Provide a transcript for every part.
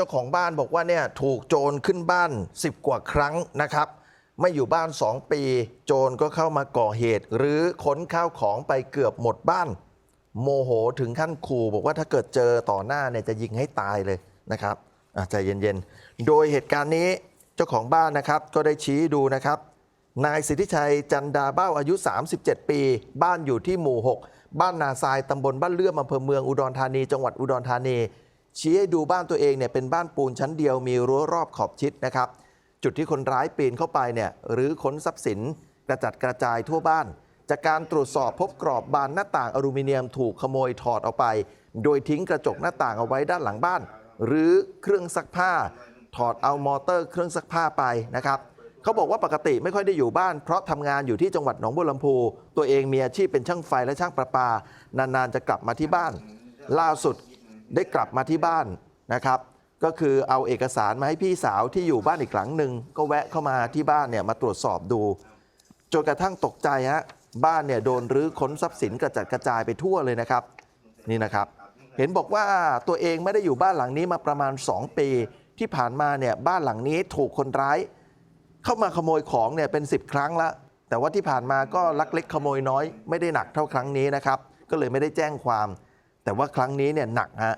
จ้าของบ้านบอกว่าเนี่ยถูกโจรขึ้นบ้าน 10 กว่าครั้งนะครับ ไม่อยู่บ้าน 2 ปี โจรก็เข้ามาก่อเหตุ หรือค้นข้าวของไปเกือบหมดบ้าน โมโหถึงขั้นขู่บอกว่าถ้าเกิดเจอต่อหน้าเนี่ยจะยิงให้ตายเลยนะครับใจเย็นๆ โดยเหตุการณ์นี้เจ้าของบ้านนะครับก็ได้ชี้ดูนะครับ นายสิทธิชัยจันดาเบ้าอายุ 37 ปี บ้านอยู่ที่หมู่ 6 บ้านนาทรายตำบลบ้านเลื่อมอำเภอเมืองอุดรธานี จังหวัดอุดรธานี ชี้ให้ดูบ้านตัวเองเนี่ยเป็นบ้านปูนชั้นเดียวมีรั้วรอบขอบชิดนะครับ จุดที่คนร้ายปีนเข้าไปเนี่ยหรือค้นทรัพย์สินกระจัดกระจายทั่วบ้าน จากการตรวจสอบพบกรอบบานหน้าต่างอลูมิเนียมถูกขโมยถอดออกไป โดยทิ้งกระจกหน้าต่างเอาไว้ด้านหลังบ้าน หรือเครื่องซักผ้า ถอดเอามอเตอร์เครื่องซักผ้าไปนะครับเขาบอกว่าปกติไม่ค่อยได้อยู่บ้าน เพราะทำงานอยู่ที่จังหวัดหนองบัวลำพู ตัวเองมีอาชีพเป็นช่างไฟและช่างประปานานๆจะกลับมาที่บ้าน ล่าสุด ได้กลับมาที่บ้านนะครับ ก็คือเอาเอกสารมาให้พี่สาวที่อยู่บ้านอีกหลังหนึ่งก็แวะเข้ามาที่บ้านเนี่ยมาตรวจสอบดูจนกระทั่งตกใจฮะบ้านเนี่ยโดนรื้อค้นทรัพย์สินกระจัดกระจายไปทั่วเลยนะครับ นี่นะครับ เห็นบอกว่าตัวเองไม่ได้อยู่บ้านหลังนี้มาประมาณ 2 ปี ที่ผ่านมาเนี่ยบ้านหลังนี้ถูกคนร้าย เข้ามาขโมยของเนี่ยเป็น 10 ครั้งละแต่ว่าที่ผ่านมาก็ลักเล็กขโมยน้อย ไม่ได้หนักเท่าครั้งนี้นะครับ ก็เลยไม่ได้แจ้งความ แต่ว่าครั้งนี้เนี่ยหนักฮะ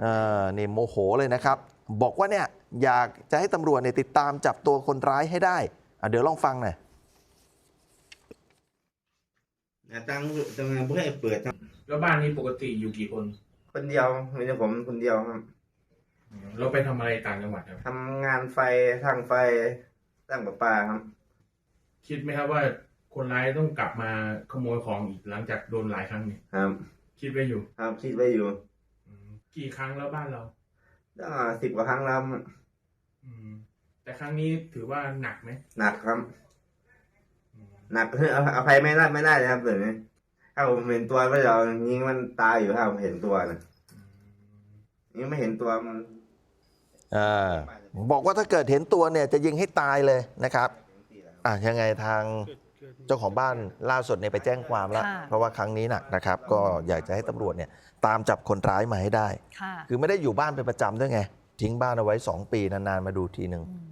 เออนี่โมโหเลยนะครับ บอกว่าเนี่ยอยากจะให้ตำรวจเนี่ยติดตามจับตัวคนร้ายให้ได้อะเดี๋ยวลองฟังหน่อยแต่ตั้งทำงานเพื่อให้เปิดครับแล้วบ้านนี้ปกติอยู่กี่คน คนเดียวมีแต่ผมคนเดียวครับเราไปทำอะไรต่างจังหวัดครับทำงานไฟทางไฟสร้างประปาครับ คิดไหมครับว่าคนร้ายต้องกลับมาขโมยของอีกหลังจากโดนหลายครั้งเนี่ยครับ คิดไว้อยู่ครับคิดไว้อยู่อืมกี่ครั้งแล้วบ้านเราตั้งสิบกว่าครั้งแล้วครับอืม แต่ครั้งนี้ถือว่าหนักไหมหนักครับ อืมหนัก เอาอภัยไม่ได้ไม่ได้เลยครับเดี๋ยวนี้ถ้าผมเห็นตัวก็จะยิงมันตายอยู่ถ้าผมเห็นตัวนะอืมยิงไม่เห็นตัวมัน อ่าบอกว่าถ้าเกิดเห็นตัวเนี่ยจะยิงให้ตายเลยนะครับ อะยังไงทาง เจ้าของบ้านล่าสุดเนี่ยไปแจ้งความแล้ว ค่ะ เพราะว่าครั้งนี้หนักนะครับ ก็อยากจะให้ตำรวจเนี่ยตามจับคนร้ายมาให้ได้ ค่ะคือไม่ได้อยู่บ้านเป็นประจำด้วยไง ทิ้งบ้านเอาไว้ 2 ปีนานๆมาดูทีหนึ่ง อืม